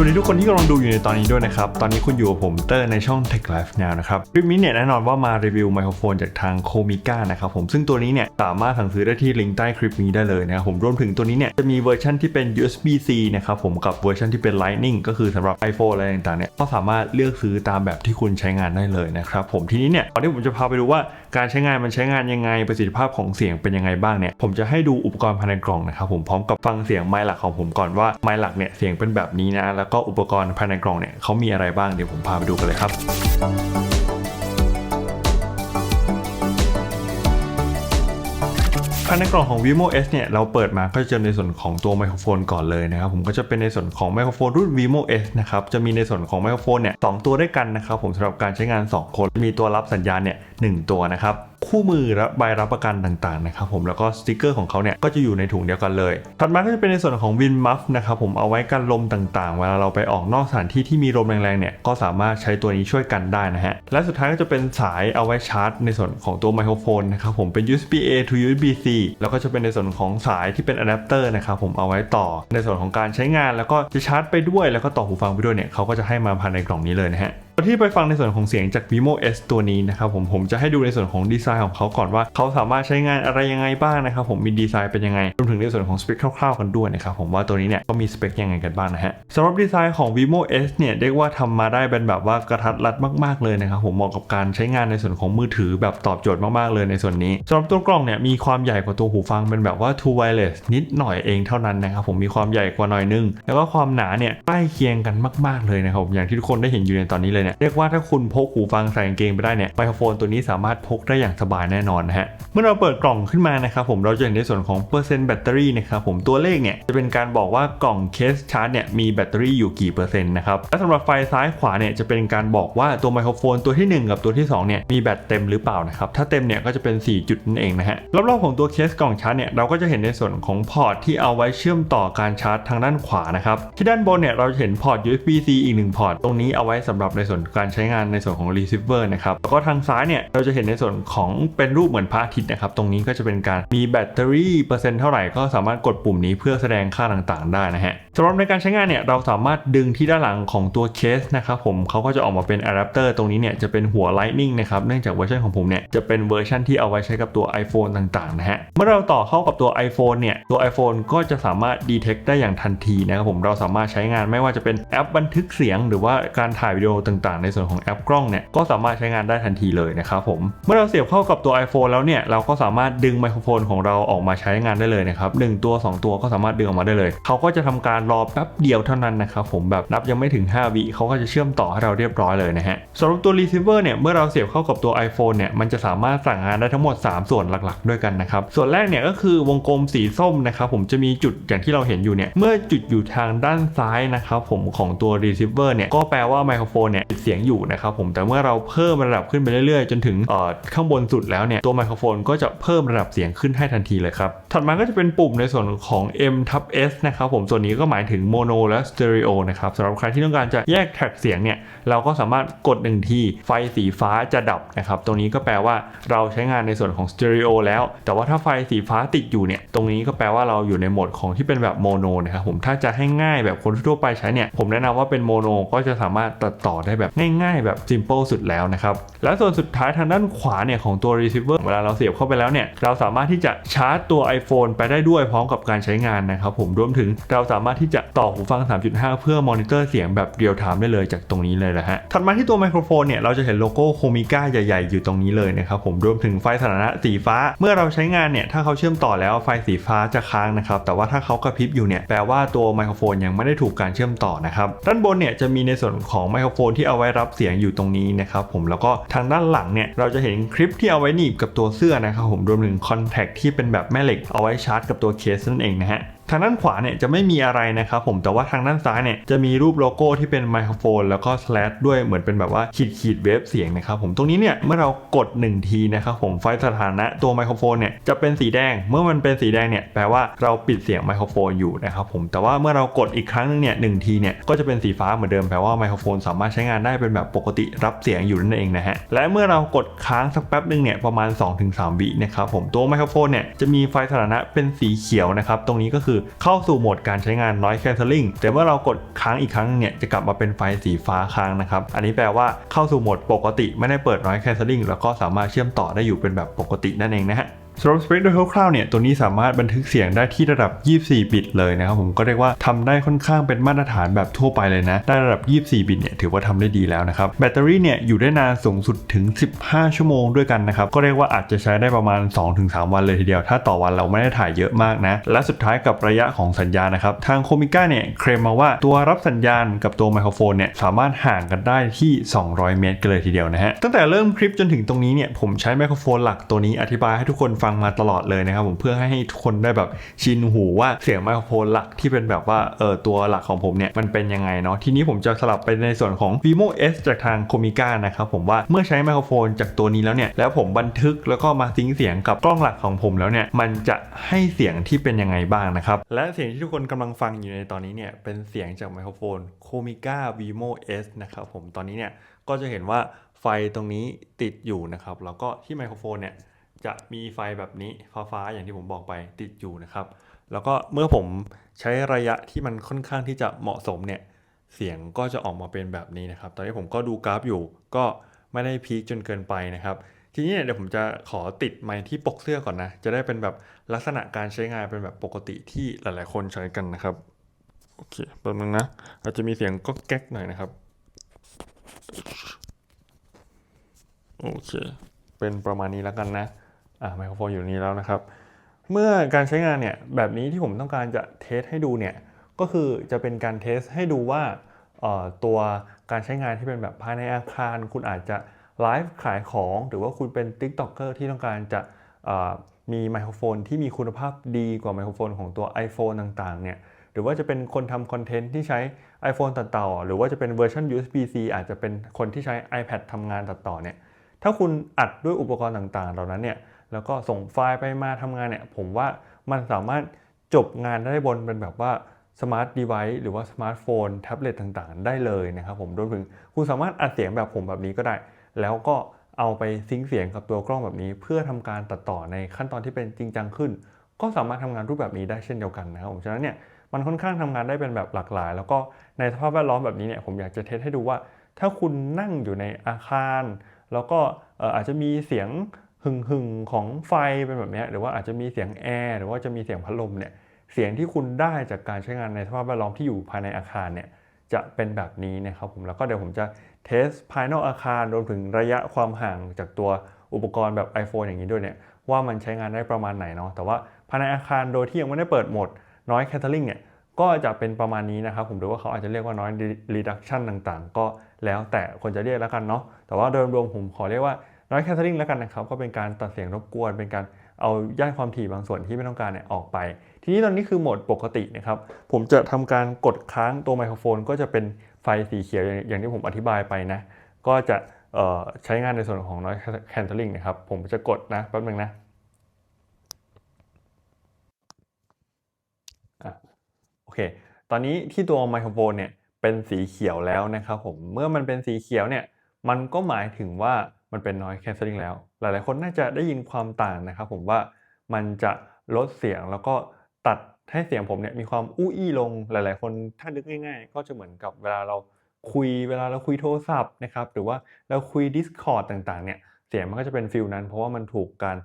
สวัสดีทุกคนที่กำลังดูอยู่ในตอนนี้ด้วยนะครับ ตอนนี้คุณอยู่กับผมเตอร์ในช่อง Tech Life Now นะครับคลิปนี้เนี่ยแน่นอนว่ามารีวิวไมโครโฟนจากทางโคมิก้านะครับผมซึ่งตัวนี้เนี่ยสามารถสั่งซื้อได้ที่ลิงก์ใต้คลิปนี้ได้เลยนะครับผมรวมถึงตัวนี้เนี่ยจะมีเวอร์ชันที่เป็น USB-C นะครับผมกับเวอร์ชันที่เป็น Lightning ก็คือสำหรับ iPhone อะไรต่างๆเนี่ยก็สามารถเลือกซื้อตามแบบที่คุณใช้งานได้เลยนะครับผมทีนี้เนี่ยตอนที่ผมจะพาไปดูว่าการใช้งานมันใช้งานยังไงประสิทธิภาพของเสียงเป็นยังไงบ้างเนี่ยผมจะให้ดูอุปกรณ์ภายในกล่องนะครับผมพร้อมกับฟังเสียงไมค์หลักของผมก่อนว่าไมค์หลักเนี่ยเสียงเป็นแบบนี้นะแล้วก็อุปกรณ์ภายในกล่องเนี่ยเขามีอะไรบ้างเดี๋ยวผมพาไปดูกันเลยครับ ในกล่องของ Vimo S เนี่ยเราเปิดมาก็จะเจอในส่วนของตัวไมโครโฟนก่อนเลยนะครับผมก็จะเป็นในส่วนของไมโครโฟนรุ่น Vimo S นะครับจะมีในส่วนของไมโครโฟนเนี่ยสองตัวด้วยกันนะครับผมสำหรับการใช้งาน 2 คนมีตัวรับสัญญาณเนี่ยหนึ่งตัวนะครับ คู่มือและใบรับประกันต่างๆนะครับผมแล้วก็สติกเกอร์ของเขาเนี่ยก็จะอยู่ในถุงเดียวกันเลย ถัดมาก็จะเป็นในส่วนของ Win Muff นะครับผมเอาไว้กันลมต่างๆ เวลาเราไปออกนอกสถานที่ที่มีลมแรงๆเนี่ยก็สามารถใช้ตัวนี้ช่วยกันได้นะฮะและสุดท้ายก็จะเป็นสายเอาไว้ชาร์จ ในส่วนของตัวไมโครโฟนนะครับผมเป็น USB A to USB C แล้วก็จะเป็นในส่วนของสายที่เป็นอะแดปเตอร์นะครับผมเอาไว้ต่อในส่วนของการใช้งาน แล้วก็จะชาร์จไปด้วยแล้วก็ต่อหูฟังไปด้วยเนี่ยเขาก็จะให้มาภายในกล่องนี้เลยนะฮะ ที่ไปฟังในส่วนของเสียงจาก Vimo S ตัวนี้นะครับผมผมจะให้ดูในส่วนของดีไซน์ของเขาก่อนว่าเขาสามารถใช้งานอะไรยังไงบ้างนะครับผมมีดีไซน์เป็นยังไงรวมถึงในส่วนของสเปคคร่าวๆกันด้วยนะครับผมว่าตัวนี้เนี่ยก็มีสเปคยังไงกันบ้างนะฮะสำหรับดีไซน์ของ Vimo S เนี่ยเรียกว่าทำมาได้เป็นแบบว่ากระทัดรัดมาก ๆเลยนะครับผมเหมาะกับการใช้งานในส่วนของมือถือแบบตอบโจทย์มากๆเลยในส่วนนี้สำหรับตัวกล่องเนี่ยมีความใหญ่กว่าตัวหูฟังเป็นแบบว่า True Wireless นิดหน่อยเองเท่านั้นนะครับผมมีความใหญ่กว่าหน่อยนึง แล้วก็ความหนาเนี่ยใกล้เคียงกันมาก ๆเลยนะครับอย่างที่ทุกคนได้เห็นอยู่ในตอนนี้เลยเนี่ยเรียกว่าถ้าคุณพกหูฟังใส่กางเกงไปได้เนี่ยไมโครโฟนตัวนี้สามารถพกได้อย่างสบายแน่นอนนะฮะเมื่อเราเปิดกล่องขึ้นมานะครับผมเราจะเห็นในส่วนของเปอร์เซ็นต์แบตเตอรี่นะครับผมตัวเลขเนี่ยจะเป็นการบอกว่ากล่องเคสชาร์จเนี่ยมีแบตเตอรี่อยู่กี่เปอร์เซ็นต์นะครับและสำหรับไฟซ้ายขวาเนี่ยจะเป็นการบอกว่าตัวไมโครโฟนตัวที่ 1 กับตัวที่2เนี่ยมีแบตเต็มหรือเปล่านะครับถ้าเต็มเนี่ยก็จะเป็น 4 จุดนั่นเองนะฮะรอบๆของตัวเคสกล่องชาร์จเนี่ยเราก็จะเห็นในส่วนของพอร์ตที่เอาไว้เชื่อมต่อการชาร์จทางด้านขวานะครับที่ด้านบนเนี่ยเราจะเห็นพอร์ต USB-C อีกหนึ่งพอร์ตตรงนี้เอาไว้สำหรับในส่วนการใช้งานในส่วนของ receiver นะครับ แล้วก็ทางซ้ายเนี่ย เราจะเห็นในส่วนของเป็นรูปเหมือนพระอาทิตย์นะครับ ตรงนี้ก็จะเป็นการมีแบตเตอรี่เปอร์เซ็นต์เท่าไหร่ก็สามารถกดปุ่มนี้เพื่อแสดงค่าต่างๆ ได้นะฮะสำหรับในการใช้งานเนี่ย เราสามารถดึงที่ด้านหลังของตัวเคสนะครับผมเขาก็จะออกมาเป็นอะแดปเตอร์ตรงนี้เนี่ยจะเป็นหัว Lightning นะครับ เนื่องจากเวอร์ชันของผมเนี่ยจะเป็นเวอร์ชันที่เอาไว้ใช้กับตัว iPhone ต่างๆนะฮะ เมื่อเราต่อเข้ากับตัว iPhone เนี่ย ตัว iPhone ก็จะสามารถ detect ได้อย่างทันทีนะครับผม เราสามารถใช้งานไม่ว่าจะเป็นแอปบันทึกเสียง หรือว่าการถ่ายวิดีโอต่างๆ ในส่วนของแอปกล้องเนี่ยก็สามารถใช้งานได้ทันทีเลยนะครับผมเมื่อเราเสียบเข้ากับตัว iPhone แล้วเนี่ยเราก็สามารถดึงไมโครโฟนของเราออกมาใช้งานได้เลยนะครับดึงตัว 2 ตัวก็สามารถดึงออกมาได้เลยเขาก็จะทำการรอแป๊บเดียวเท่านั้นนะครับผมแบบนับยังไม่ถึง 5 วิเขาก็จะเชื่อมต่อให้เราเรียบร้อยเลยนะฮะสำหรับตัว receiver เนี่ยเมื่อเราเสียบเข้ากับตัว iPhone เนี่ยมันจะสามารถสั่งงานได้ทั้งหมด 3 ส่วนหลักๆ ด้วยกันนะครับส่วนแรกเนี่ยก็คือวงกลมสีส้มนะครับผมจะมีจุดอย่างที่เราเห็นอยู่เนี่ยเมื่อจุดอยู่ทางด้านซ้ายนะครับผมของตัว receiver เนี่ยก็แปลว่าไมโครโฟนเนี่ยปิดเสียงอยู่นะครับผมแต่เมื่อเราเพิ่มระดับขึ้นไปเรื่อยๆ จนถึงข้างบนสุดแล้วเนี่ยตัวไมโครโฟนก็จะเพิ่มระดับเสียงขึ้นให้ทันทีเลยครับถัดมาก็จะเป็นปุ่มในส่วนของ M ทับ S นะครับผมส่วนนี้ก็หมายถึงโมโนและสเตอริโอนะครับสำหรับใครที่ต้องการจะแยกแท็กเสียงเนี่ยเราก็สามารถกดหนึ่งทีไฟสีฟ้าจะดับนะครับตรงนี้ก็แปลว่าเราใช้งานในส่วนของสเตอริโอแล้ว แต่ว่าถ้าไฟสีฟ้าติดอยู่เนี่ยตรงนี้ก็แปลว่าเราอยู่ในโหมดของที่เป็นแบบโมโนนะครับผมถ้าจะให้ง่ายแบบคนทั่วไปใช้เนี่ยผมแนะนำว่าเป็นโมโนก็จะสามารถตัดต่อได้แบบง่ายๆ แบบ simple สุดแล้วนะครับ และส่วนสุดท้ายทางด้านขวาเนี่ยของตัว receiver เวลาเราเสียบเข้าไปแล้วเนี่ยเราสามารถที่จะชาร์จตัว iPhone ไปได้ด้วยพร้อมกับการใช้งานนะครับผมรวมถึงเราสามารถที่จะต่อหูฟัง 3.5 เพื่อมอนิเตอร์เสียงแบบเรียลไทม์ได้เลยจากตรงนี้เลยนะฮะถัดมาที่ตัวไมโครโฟนเนี่ยเราจะเห็นโลโก้โคมิก้าใหญ่ๆ อยู่ตรงนี้เลยนะครับผมรวมถึงไฟสถานะสีฟ้า เมื่อเราใช้งานเนี่ยถ้าเขาเชื่อมต่อแล้วไฟสีฟ้าจะค้างนะครับแต่ว่าถ้าเขากระพริบอยู่เนี่ยแปลว่าตัวไมโครโฟนยังไม่ได้ถูกการเชื่อมต่อนะครับด้านบนเนี่ยจะมีในส่วนของไมโครโฟนที่เอาไว้รับเสียงอยู่ตรงนี้นะครับผมแล้วก็ทางด้านหลังเนี่ยเราจะเห็นคลิปที่เอาไว้หนีบกับตัวเสื้อนะครับผมรวมถึงคอนแทคที่เป็นแบบแม่เหล็กเอาไว้ชาร์จกับตัวเคสนั่นเองนะฮะ ทางด้านขวาเนี่ยจะไม่มีอะไรนะครับผมแต่ว่าทางด้านซ้ายเนี่ยจะมีรูปโลโก้ที่เป็นไมโครโฟน แล้วก็สแลชด้วยเหมือนเป็นแบบว่าขีดขีดเวฟเสียงนะครับผมตรงนี้เนี่ยเมื่อเรากด 1 ทีนะครับผมไฟสถานะตัวไมโครโฟนเนี่ยจะเป็นสีแดง เมื่อมันเป็นสีแดงเนี่ยแปลว่าเราปิดเสียงไมโครโฟนอยู่นะครับผมแต่ว่าเมื่อเรากดอีกครั้งนึงเนี่ยหนึ่งทีเนี่ยก็จะเป็นสีฟ้าเหมือนเดิมแปลว่าไมโครโฟนสามารถใช้งานได้เป็นแบบปกติรับเสียงอยู่นั่นเองนะฮะและเมื่อเรากดค้างสักแป๊บนึงเนี่ยประมาณ 2-3 วินะครับผมตัวไมโครโฟนเนี่ยจะมีไฟสถานะเป็นสีเขียวนะครับตรงนี้ก็คือเข้าสู่โหมดการใช้งาน noise cancelling แต่เมื่อเรากดค้างอีกครั้งเนี่ยจะกลับมาเป็นไฟสีฟ้าค้างนะครับ อันนี้แปลว่าเข้าสู่โหมดปกติไม่ได้เปิด noise cancelling แล้วก็สามารถเชื่อมต่อได้อยู่เป็นแบบปกตินั่นเองนะฮะ สำหรับสเปคโดยคร่าวๆเนี่ยตัวนี้สามารถบันทึกเสียงได้ที่ระดับ 24 บิตเลยนะครับผมก็เรียกว่าทำได้ค่อนข้างเป็นมาตรฐานแบบทั่วไปเลยนะ ได้ระดับ 24 บิตเนี่ยถือว่าทำได้ดีแล้วนะครับแบตเตอรี่เนี่ยอยู่ได้นานสูงสุดถึง 15 ชั่วโมงด้วยกันนะครับก็เรียกว่าอาจจะใช้ได้ประมาณ 2-3 วันเลยทีเดียว ถ้าต่อวันเราไม่ได้ถ่ายเยอะมากนะและสุดท้ายกับระยะของสัญญาณนะครับทางโคมิก้าเนี่ยเคลมมาว่าตัวรับสัญญาณกับตัวไมโครโฟนเนี่ยสามารถห่างกันได้ที่ 200 เมตรกันเลยทีเดียวนะฮะตั้งแต่เริ่มคลิปจนถึงตรงนี้เนี่ยผมใช้ไมโครโฟนหลักตัวนี้อธิบายให้ทุกคนฟังังมาตลอดเลยนะครับผมเพื่อให้ทุกคนได้แบบชินหูว่าเสียงไมโครโฟนหลักที่เป็นแบบว่าเออตัวหลักของผมเนี่ยมันเป็นยังไงเนาะทีนี้ผมจะสลับไปในส่วนของ Vimo S จากทาง c o m i c a นะครับผมว่าเมื่อใช้ไมโครโฟนจากตัวนี้แล้วเนี่ยแล้วผมบันทึกแล้วก็มาซิงค์เสียงกับกล้องหลักของผมแล้วเนี่ยมันจะให้เสียงที่เป็นยังไงบ้างนะครับและเสียงที่ทุกคนกำลังฟังอยู่ในตอนนี้เนี่ยเป็นเสียงจากไมโครโฟน c o m i c a Vimo S นะครับผมตอนนี้เนี่ยก็จะเห็นว่าไฟตรงนี้ติดอยู่นะครับแล้วก็ที่ไมโครโฟนเนี่ย จะมีไฟแบบนี้ฟ้าๆอย่างที่ผมบอกไปติดอยู่นะครับ แล้วก็เมื่อผมใช้ระยะที่มันค่อนข้างที่จะเหมาะสมเนี่ยเสียงก็จะออกมาเป็นแบบนี้นะครับ ตอนนี้ผมก็ดูกราฟอยู่ก็ไม่ได้พีคจนเกินไปนะครับ ทีนี้เดี๋ยวผมจะขอติดไมค์ที่ปกเสื้อก่อนนะ จะได้เป็นแบบลักษณะการใช้งานเป็นแบบปกติที่หลาย ๆ คนใช้กันนะครับ โอเคแป๊บนึงนะ อาจจะมีเสียงก็แก๊กหน่อยนะครับ โอเค เป็นประมาณนี้แล้วกันนะ ไมโครโฟนอยู่นี้แล้วนะครับ เมื่อการใช้งานเนี่ยแบบนี้ที่ผมต้องการจะเทสให้ดูเนี่ยก็คือจะเป็นการเทสให้ดูว่าตัวการใช้งานที่เป็นแบบภายในอาคาร คุณอาจจะไลฟ์ขายของ หรือว่าคุณเป็น t ิ k t o k e r ที่ต้องการจะมีไมโครโฟนที่มีคุณภาพดีกว่าไมโครโฟนของตัว iPhone ต่างๆเนี่ยหรือว่าจะเป็นคนทำคอนเทนต์ที่ใช้ iPhone ตัดต่อ หรือว่าจะเป็นเวอร์ชัน USB-C อาจจะเป็นคนที่ใช้ iPad ทำงานตัดต่อเนี่ยถ้าคุณอัดด้วยอุปกรณ์ต่างๆ เหล่านั้นเนี่ย แล้วก็ส่งไฟล์ไปมาทำงานเนี่ย ผมว่ามันสามารถจบงานได้บนเป็นแบบว่าสมาร์ทเดเวิ์หรือว่าสมาร์ทโฟนแท็บเล็ตต่างๆ ได้เลยนะครับผมรวมถึงคุณสามารถอัดเสียงแบบผมแบบนี้ก็ได้ แล้วก็เอาไปซิงเสียงกับตัวกล้องแบบนี้ เพื่อทำการตัดต่อในขั้นตอนที่เป็นจริงจังขึ้น ก็สามารถทำงานรูปแบบนี้ได้เช่นเดียวกันนะครับผมฉะนั้นเนี่ยมันค่อนข้างทำงานได้เป็นแบบหลากหลาย แล้วก็ในสภาพแวดล้อมแบบนี้เนี่ยผมอยากจะเทสให้ดูว่า ถ้าคุณนั่งอยู่ในอาคาร แล้วก็อาจจะมีเสียง หึ่งหึ่งๆของไฟเป็นแบบนี้หรือว่าอาจจะมีเสียงแอร์หรือว่าจะมีเสียงพัดลมเนี่ยเสียงที่คุณได้จากการใช้งานในสภาพแวดล้อมที่อยู่ภายในอาคารเนี่ยจะเป็นแบบนี้นะครับผมแล้วก็เดี๋ยวผมจะเทสภายนอกอาคารรวมถึงระยะความห่างจากตัวอุปกรณ์แบบ iPhone อย่างนี้ด้วยเนี่ยว่ามันใช้งานได้ประมาณไหนเนาะแต่ว่าภายในอาคารโดยที่ยังไม่ได้เปิดโหมด noise cancelling เนี่ยก็จะเป็นประมาณนี้นะครับผมหรือว่าเขาอาจจะเรียกว่า noise reduction ต่างๆ ก็แล้วแต่คนจะเรียกแล้วกันเนาะแต่ว่าโดยรวมผมขอเรียกว่า noise cancelling แล้วกันนะครับก็เป็นการตัดเสียงรบกวน เป็นการเอาย่านความถี่บางส่วนที่ไม่ต้องการเนี่ยออกไป ทีนี้ตอนนี้คือโหมดปกตินะครับ ผมจะทำการกดค้างตัวไมโครโฟน ก็จะเป็นไฟสีเขียวอย่างที่ผมอธิบายไปนะ ก็จะใช้งานในส่วนของ noise cancelling นะครับ ผมจะกดนะแป๊บนึงนะโอเค ตอนนี้ที่ตัวไมโครโฟนเนี่ยเป็นสีเขียวแล้วนะครับผม เมื่อมันเป็นสีเขียวเนี่ย มันก็หมายถึงว่า มันเป็น noise cancelling แล้ว หลายๆ คนน่าจะได้ยินความต่างนะครับผมว่ามันจะลดเสียงแล้วก็ตัดให้เสียงผมเนี่ยมีความอู้อี้ลงหลาย ๆ คนถ้านึกง่าย ๆ ก็จะเหมือนกับเวลาเราคุยเวลาเราคุยโทรศัพท์นะครับหรือว่าเราคุย Discord ต่างๆ เนี่ยเสียงมันก็จะเป็นฟิลนั้น เพราะว่ามันถูกการ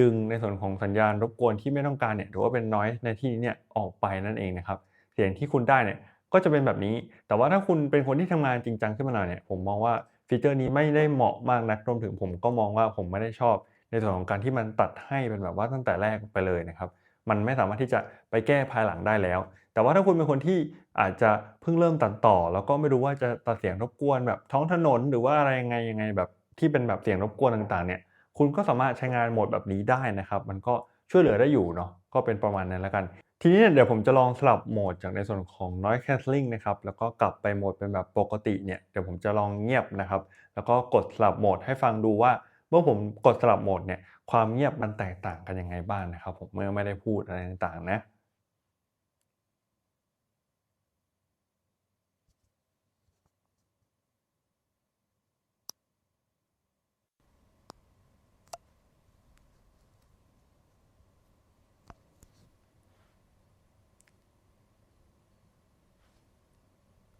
ดึงในส่วนของสัญญาณรบกวนที่ไม่ต้องการเนี่ยหรือว่าเป็น noise ในที่นี้เนี่ยออกไปนั่นเองนะครับเสียงที่คุณได้เนี่ยก็จะเป็นแบบนี้ แต่ว่าถ้าคุณเป็นคนที่ทำงานจริงจังขึ้นมาหน่อยเนี่ยผมมองว่า ฟีเจอร์นี้ไม่ได้เหมาะมากนักรวมถึงผมก็มองว่าผมไม่ได้ชอบ ในส่วนของการที่มันตัดให้เป็นแบบว่าตั้งแต่แรกไปเลยนะครับ มันไม่สามารถที่จะไปแก้ภายหลังได้แล้ว แต่ว่าถ้าคุณเป็นคนที่อาจจะเพิ่งเริ่มตัดต่อ แล้วก็ไม่รู้ว่าจะตัดเสียงรบกวนแบบท้องถนน หรือว่าอะไรยังไงยังไงแบบที่เป็นแบบเสียงรบกวนต่างๆเนี่ยคุณก็สามารถใช้งานโหมดแบบนี้ได้นะครับ มันก็ช่วยเหลือได้อยู่เนาะก็เป็นประมาณนั้นแล้วกัน ทีนี้เนี่ยเดี๋ยวผมจะลองสลับโหมดจากในส่วนของ noise cancelling นะครับ แล้วก็กลับไปโหมดเป็นแบบปกติเนี่ย เดี๋ยวผมจะลองเงียบนะครับ แล้วก็กดสลับโหมดให้ฟังดูว่า เมื่อผมกดสลับโหมดเนี่ย ความเงียบมันแตกต่างกันยังไงบ้างนะครับ ผมเมื่อไม่ได้พูดอะไรต่างๆนะ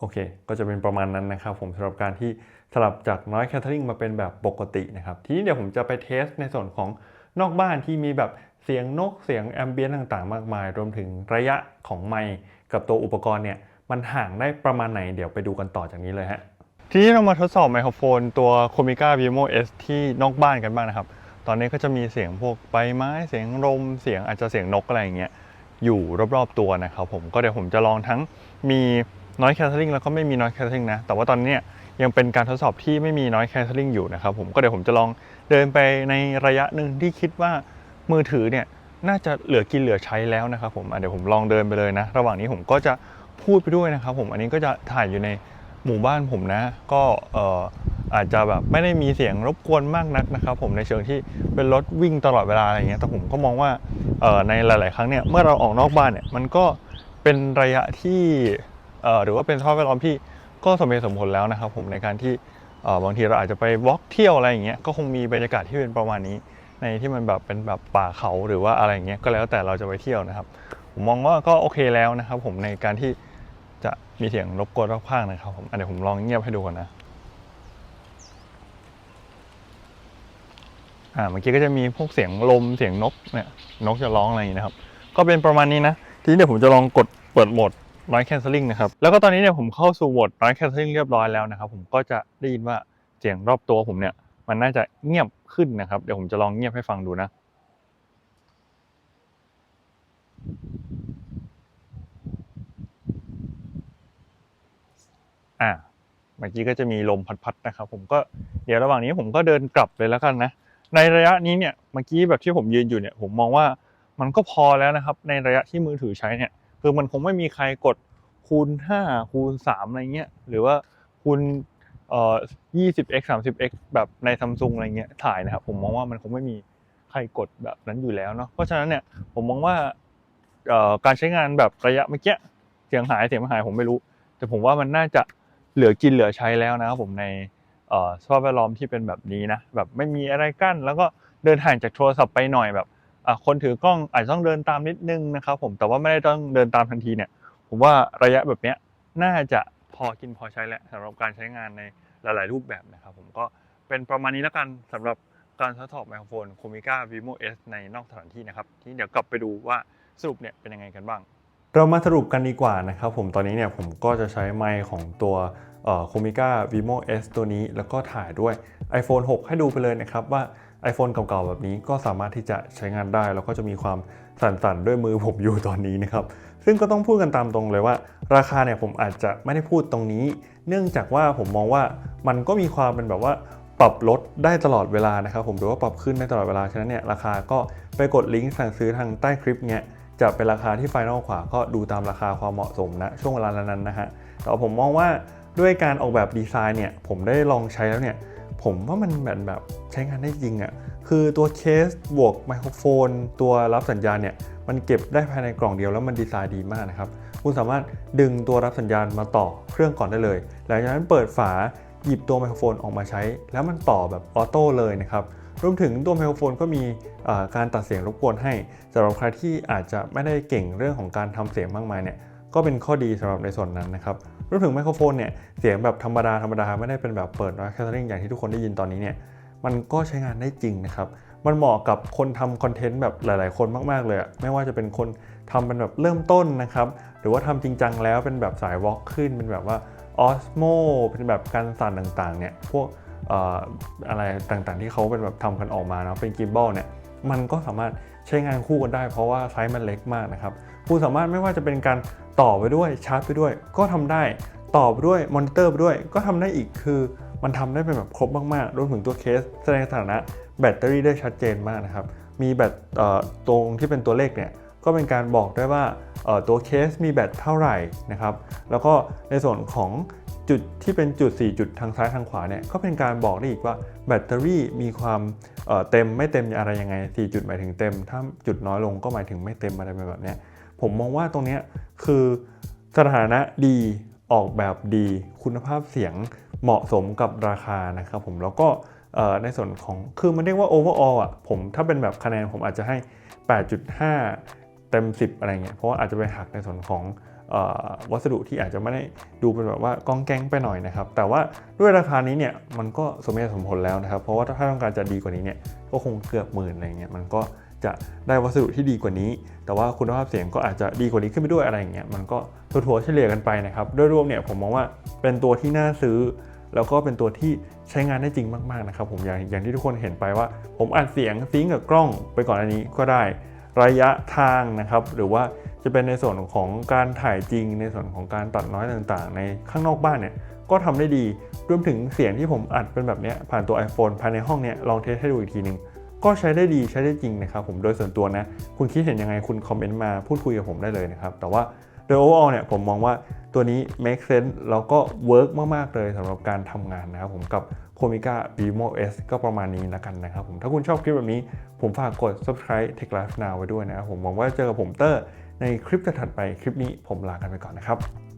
โอเค ก็จะเป็นประมาณนั้นนะครับผมสำหรับการที่สลับจาก noise cancelling มาเป็นแบบปกตินะครับ ทีนี้เดี๋ยวผมจะไปเทสในส่วนของนอกบ้านที่มีแบบเสียงนกเสียงแอมเบียนต่างๆ มากมาย รวมถึงระยะของไมค์กับตัวอุปกรณ์เนี่ย มันห่างได้ประมาณไหนเดี๋ยวไปดูกันต่อจากนี้เลยฮะ ทีนี้เรามาทดสอบไมโครโฟนตัว Comica Vimo S ที่นอกบ้านกันบ้างนะครับ ตอนนี้ก็จะมีเสียงพวกใบไม้เสียงลมเสียงอาจจะเสียงนกอะไรอย่างเงี้ยอยู่รอบๆตัวนะครับผมก็เดี๋ยวผมจะลองทั้งมี noise cancelling แล้วก็ไม่มี noise cancelling นะ แต่ว่าตอนนี้ยังเป็นการทดสอบที่ไม่มี noise cancelling อยู่นะครับผมก็เดี๋ยวผมจะลองเดินไปในระยะหนึ่งที่คิดว่ามือถือเนี่ยน่าจะเหลือกินเหลือใช้แล้วนะครับผมเดี๋ยวผมลองเดินไปเลยนะ ระหว่างนี้ผมก็จะพูดไปด้วยนะครับผมอันนี้ก็จะถ่ายอยู่ในหมู่บ้านผมนะ ก็เอ่ออาจจะแบบไม่ได้มีเสียงรบกวนมากนักนะครับผมในเชิงที่เป็นรถวิ่งตลอดเวลาอะไรเงี้ยแต่ผมก็มองว่าเอ่อในหลาย ๆ ครั้งเนี่ยเมื่อเราออกนอกบ้านเนี่ยมันก็เป็นระยะที่ หรือว่าเป็นสภาพแวดล้อมที่ก็สมเหตุสมผลแล้วนะครับ ผมในการที่บางทีเราอาจจะไปวอล์กเที่ยวอะไรอย่างเงี้ยก็คงมีบรรยากาศที่เป็นประมาณนี้ ในที่มันแบบเป็นแบบป่าเขาหรือว่าอะไรอย่างเงี้ยก็แล้วแต่เราจะไปเที่ยวนะครับ ผมมองว่าก็โอเคแล้วนะครับ ผมในการที่จะมีเสียงรบกวนรอบข้างนะครับผมเดี๋ยวผมลองเงียบให้ดูก่อนนะอ่าเมื่อกี้ก็จะมีพวกเสียงลมเสียงนกเนี่ยนกจะร้องอะไรอย่างนี้นะครับ ก็เป็นประมาณนี้นะ ทีนี้เดี๋ยวผมจะลองกดเปิดโหมด noise cancelling นะครับ แล้วก็ตอนนี้เนี่ยผมเข้าสู่โหมด noise cancelling เรียบร้อยแล้วนะครับ ผมก็จะได้ยินว่าเสียงรอบตัวผมเนี่ยมันน่าจะเงียบขึ้นนะครับ เดี๋ยวผมจะลองเงียบให้ฟังดูนะอ่าเมื่อกี้ก็จะมีลมพัดๆนะครับ ผมก็เดี๋ยวระหว่างนี้ผมก็เดินกลับเลยแล้วกันนะ ในระยะนี้เนี่ยเมื่อกี้แบบที่ผมยืนอยู่เนี่ย ผมมองว่ามันก็พอแล้วนะครับ ในระยะที่มือถือใช้เนี่ย คือมันคงไม่มีใครกดคูณ 5 คูณ 3 อะไรเงี้ยหรือว่าคูณเอ่อ 20x 30x แบบในซัมซุงอะไรเงี้ยถ่ายนะครับผมมองว่ามันคงไม่มีใครกดแบบนั้นอยู่แล้วเนาะเพราะฉะนั้นเนี่ยผมมองว่าเอ่อการใช้งานแบบระยะเมื่อกี้เสียงหายเสียงไม่หายผมไม่รู้ แต่ผมว่ามันน่าจะเหลือกินเหลือใช้แล้วนะครับผมในเอ่อสภาพแวดล้อมที่เป็นแบบนี้นะแบบไม่มีอะไรกั้น แล้วก็เดินห่างจากโทรศัพท์ไปหน่อยแบบ คนถือกล้องอาจจะต้องเดินตามนิดนึงนะครับผมแต่ว่าไม่ได้ต้องเดินตามทันทีเนี่ย ผมว่าระยะแบบเนี้ยน่าจะพอกินพอใช้แหละสำหรับการใช้งานในหลาย ๆ รูปแบบนะครับผมก็เป็นประมาณนี้แล้วกันสำหรับการทดสอบไมโครโฟน Comica Vimo S ในนอกสถานที่นะครับ ที่เดี๋ยวกลับไปดูว่าสรุปเนี่ยเป็นยังไงกันบ้าง เรามาสรุปกันดีกว่านะครับผมตอนนี้เนี่ยผมก็จะใช้ไมค์ของตัวโคมิก้า Vimo S ตัวนี้ แล้วก็ถ่ายด้วย iPhone 6 ให้ดูไปเลยนะครับว่า iPhone เก่าๆ แบบนี้ก็สามารถที่จะใช้งานได้ แล้วก็จะมีความสั่นๆ ด้วยมือผมอยู่ตอนนี้นะครับ ซึ่งก็ต้องพูดกันตามตรงเลยว่า ราคาเนี่ยผมอาจจะไม่ได้พูดตรงนี้ เนื่องจากว่าผมมองว่ามันก็มีความเป็นแบบว่าปรับลดได้ตลอดเวลานะครับผมหรือว่าปรับขึ้นได้ตลอดเวลาฉะนั้นเนี่ยราคาก็ไปกดลิงก์สั่งซื้อทางใต้คลิปเนี้ยจะเป็นราคาที่ไฟนอลขวาก็ดูตามราคาความเหมาะสมนะช่วงเวลานั้นนะฮะแต่ผมมองว่าด้วยการออกแบบดีไซน์เนี่ยผมได้ลองใช้แล้วเนี่ยผมว่ามันแบบแบบ ใช้งานได้จริงอะ่ะคือตัวเคสบวกไมโครโฟน ตัวรับสัญญาณเนี่ยมันเก็บได้ภายในกล่องเดียวแล้วมันดีไซน์ดีมากนะครับ คุณสามารถดึงตัวรับสัญญาณมาต่อเครื่องก่อนได้เลย หลังจากนั้นเปิดฝาหยิบตัวไมโครโฟนออกมาใช้ แล้วมันต่อแบบออโต้เลยนะครับรวมถึงตัวไมโครโฟนก็มีการตัดเสียงรบกวนให้สำหรับใครที่อาจจะไม่ได้เก่งเรื่องของการทำเสียงมากมายเนี่ยก็เป็นข้อดีสำหรับในส่วนนั้นนะครับรวมถึงไมโครโฟนเนี่ยเสียงแบบธรรมดาธรรมดาไม่ได้เป็นแบบเปิด noise cancelling อย่างที่ทุกคนได้ยินตอนนี้เนี่ย มันก็ใช้งานได้จริงนะครับ มันเหมาะกับคนทำคอนเทนต์แบบหลาย ๆ คนมากๆเลยอะไม่ว่าจะเป็นคนทำเป็นแบบเริ่มต้นนะครับ หรือว่าทำจริงจังแล้วเป็นแบบสายวอล์กขึ้น เป็นแบบว่าออสโมเป็นแบบการสั่นต่างๆ เนี่ยพวกอะไรต่างๆ ที่เขาเป็นแบบทำกันออกมาเนาะเป็นกิมบอลเนี่ยมันก็สามารถใช้งานคู่กันได้ เพราะว่าไซส์มันเล็กมากนะครับคุณสามารถไม่ว่าจะเป็นการต่อไปด้วยชาร์จไปด้วย ก็ทำได้ต่อไปด้วยมอนิเตอร์ไปด้วยก็ทำได้อีกคือ มันทำได้เป็นแบบครบมากๆ รวมถึงตัวเคสแสดงสถานะแบตเตอรี่ได้ชัดเจนมากนะครับ มีแบตตรงที่เป็นตัวเลขเนี่ยก็เป็นการบอกได้ว่าตัวเคสมีแบตเท่าไหร่นะครับ แล้วก็ในส่วนของจุดที่เป็นจุด 4 จุดทางซ้ายทางขวาเนี่ยก็เป็นการบอกได้อีกว่าแบตเตอรี่มีความเเต็มไม่เต็มอะไรยังไง 4 จุดหมายถึงเต็ม ถ้าจุดน้อยลงก็หมายถึงไม่เต็มอะไรแบบนี้ผมมองว่าตรงนี้คือสถานะดีออกแบบดีคุณภาพเสียง เหมาะสมกับราคานะครับผมแล้วก็ในส่วนของคือมันเรียกว่า overall อะผมถ้าเป็นแบบคะแนนผมอาจจะให้ 8.5 เต็ม 10 อะไรเงี้ยเพราะว่าอาจจะไปหักในส่วนของอวัสดุที่อาจจะไม่ได้ดูเป็นแบบว่ากองแกงไปหน่อยนะครับ แต่ว่าด้วยราคานี้เนี่ยมันก็สมเหตุสมผลแล้วนะครับ เพราะว่าถ้าต้องการจะดีกว่านี้เนี่ยก็คงเกือบหมื่นอะไรเงี้ยมันก็จะได้วัสดุที่ดีกว่านี้ แต่ว่าคุณภาพเสียงก็อาจจะดีกว่านี้ขึ้นไปด้วยอะไรเงี้ยมันก็ถั่วๆเฉลี่ยกันไปนะครับโดยรวมเนี่ยผมมองว่าเป็นตัวที่น่าซื้อ แล้วก็เป็นตัวที่ใช้งานได้จริงมากๆนะครับผมอย่างอย่างที่ทุกคนเห็นไปว่า ผมอัดเสียงซิงกับกล้องไปก่อนอันนี้ก็ได้ระยะทางนะครับหรือว่าจะเป็นในส่วนของการถ่ายจริง ในส่วนของการตัดน้อยต่างๆ ในข้างนอกบ้านเนี่ยก็ทำได้ดีรวมถึงเสียงที่ผมอัดเป็นแบบนี้ผ่านตัว iPhone ภายในห้องเนี่ยลองเทสให้ดูอีกทีหนึ่งก็ใช้ได้ดีใช้ได้จริงนะครับผมโดยส่วนตัวนะ คุณคิดเห็นยังไงคุณคอมเมนต์มาพูดคุยกับผมได้เลยนะครับ แต่ว่า โดย overall เนี่ยผมมองว่าตัวนี้ make sense แล้วก็ work มาก ๆ เลยสำหรับการทำงานนะครับผมกับ c o m i c a Vimo S ก็ประมาณนี้แล้วกันนะครับผมถ้าคุณชอบคลิปแบบนี้ ผมฝากกด subscribe Tech Life Now ไว้ด้วยนะครับผมหวังว่าจะเจอกับผมเตอร์ในคลิปถัดไปคลิปนี้ผมลากันไปก่อนนะครับ